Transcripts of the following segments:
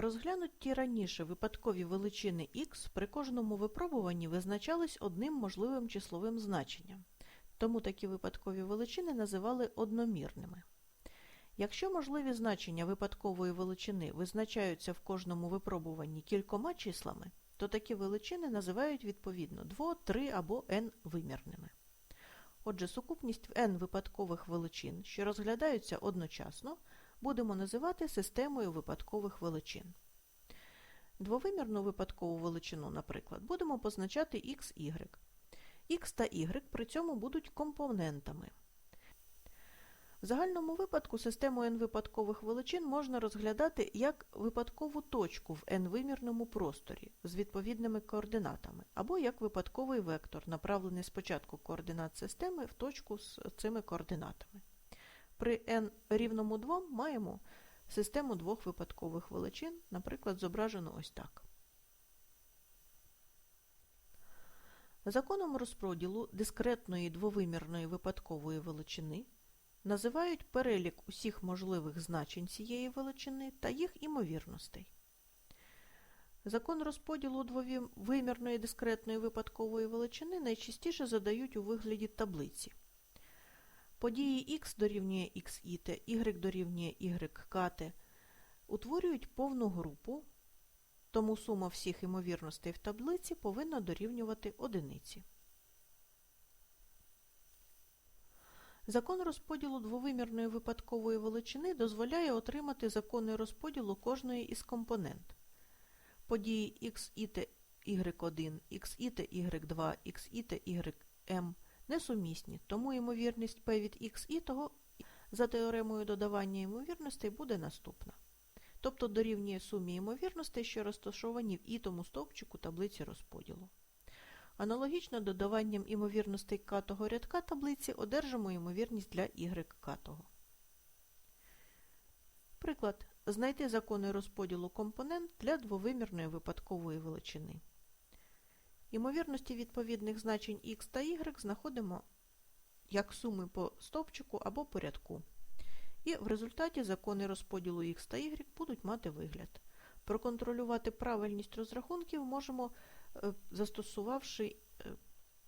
Розглянуті раніше випадкові величини х при кожному випробуванні визначались одним можливим числовим значенням, тому такі випадкові величини називали одномірними. Якщо можливі значення випадкової величини визначаються в кожному випробуванні кількома числами, то такі величини називають відповідно дво-, три або n вимірними. Отже, сукупність n випадкових величин, що розглядаються одночасно, будемо називати системою випадкових величин. Двовимірну випадкову величину, наприклад, будемо позначати x, y. x та y при цьому будуть компонентами. В загальному випадку систему n випадкових величин можна розглядати як випадкову точку в n-вимірному просторі з відповідними координатами, або як випадковий вектор, направлений спочатку координат системи в точку з цими координатами. При n рівному 2 маємо систему двох випадкових величин, наприклад, зображено ось так. Законом розподілу дискретної двовимірної випадкової величини називають перелік усіх можливих значень цієї величини та їх імовірностей. Закон розподілу двовимірної дискретної випадкової величини найчастіше задають у вигляді таблиці. Події х дорівнює xit, y дорівнює ykт утворюють повну групу, тому сума всіх імовірностей в таблиці повинна дорівнювати одиниці. Закон розподілу двовимірної випадкової величини дозволяє отримати закони розподілу кожної із компонент. Події xit y1, xit y2, xit ym несумісні, тому ймовірність p від x того за теоремою додавання ймовірностей буде наступна. Тобто дорівнює сумі ймовірностей, що розташовані в ітому стовпчику таблиці розподілу. Аналогічно додаванням імовірностей катого рядка таблиці одержимо ймовірність для y катого. Приклад. Знайти закони розподілу компонент для двовимірної випадкової величини. Імовірності відповідних значень x та y знаходимо як суми по стовпчику або порядку. І в результаті закони розподілу x та y будуть мати вигляд. Проконтролювати правильність розрахунків можемо, е, застосувавши е,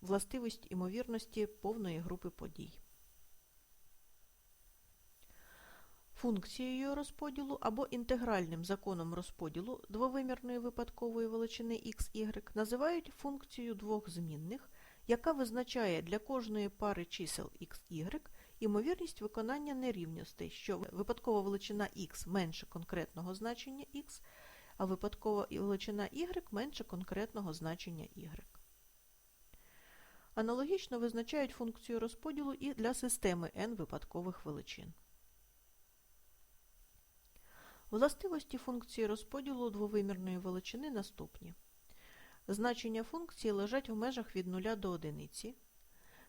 властивість імовірності повної групи подій. Функцією розподілу або інтегральним законом розподілу двовимірної випадкової величини x, y називають функцію двох змінних, яка визначає для кожної пари чисел x, y імовірність виконання нерівностей, що випадкова величина x менше конкретного значення x, а випадкова величина y менше конкретного значення y. Аналогічно визначають функцію розподілу і для системи n випадкових величин. Властивості функції розподілу двовимірної величини наступні. Значення функції лежать в межах від 0 до 1.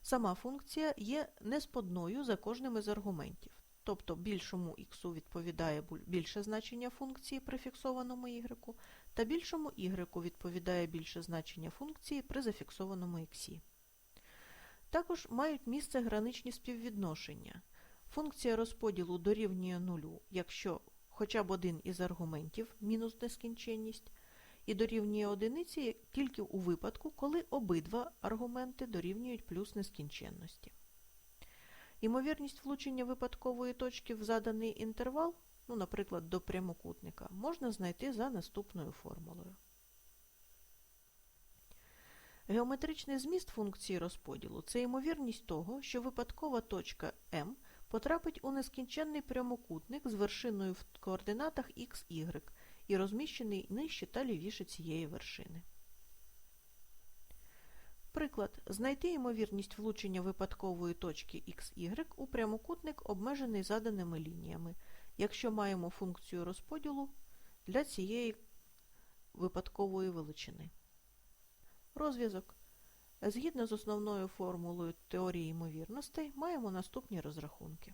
Сама функція є несподною за кожним із аргументів. Тобто більшому х відповідає більше значення функції при фіксованому y, та більшому y відповідає більше значення функції при зафіксованому x. Також мають місце граничні співвідношення. Функція розподілу дорівнює нулю, якщо хоча б один із аргументів мінус нескінченність, і дорівнює одиниці тільки у випадку, коли обидва аргументи дорівнюють плюс нескінченності. Імовірність влучення випадкової точки в заданий інтервал, ну, наприклад, до прямокутника, можна знайти за наступною формулою. Геометричний зміст функції розподілу це ймовірність того, що випадкова точка m потрапить у нескінченний прямокутник з вершиною в координатах x, y і розміщений нижче та лівіше цієї вершини. Приклад. Знайти ймовірність влучення випадкової точки x, y у прямокутник, обмежений заданими лініями, якщо маємо функцію розподілу для цієї випадкової величини. Розв'язок. Згідно з основною формулою теорії ймовірностей, маємо наступні розрахунки.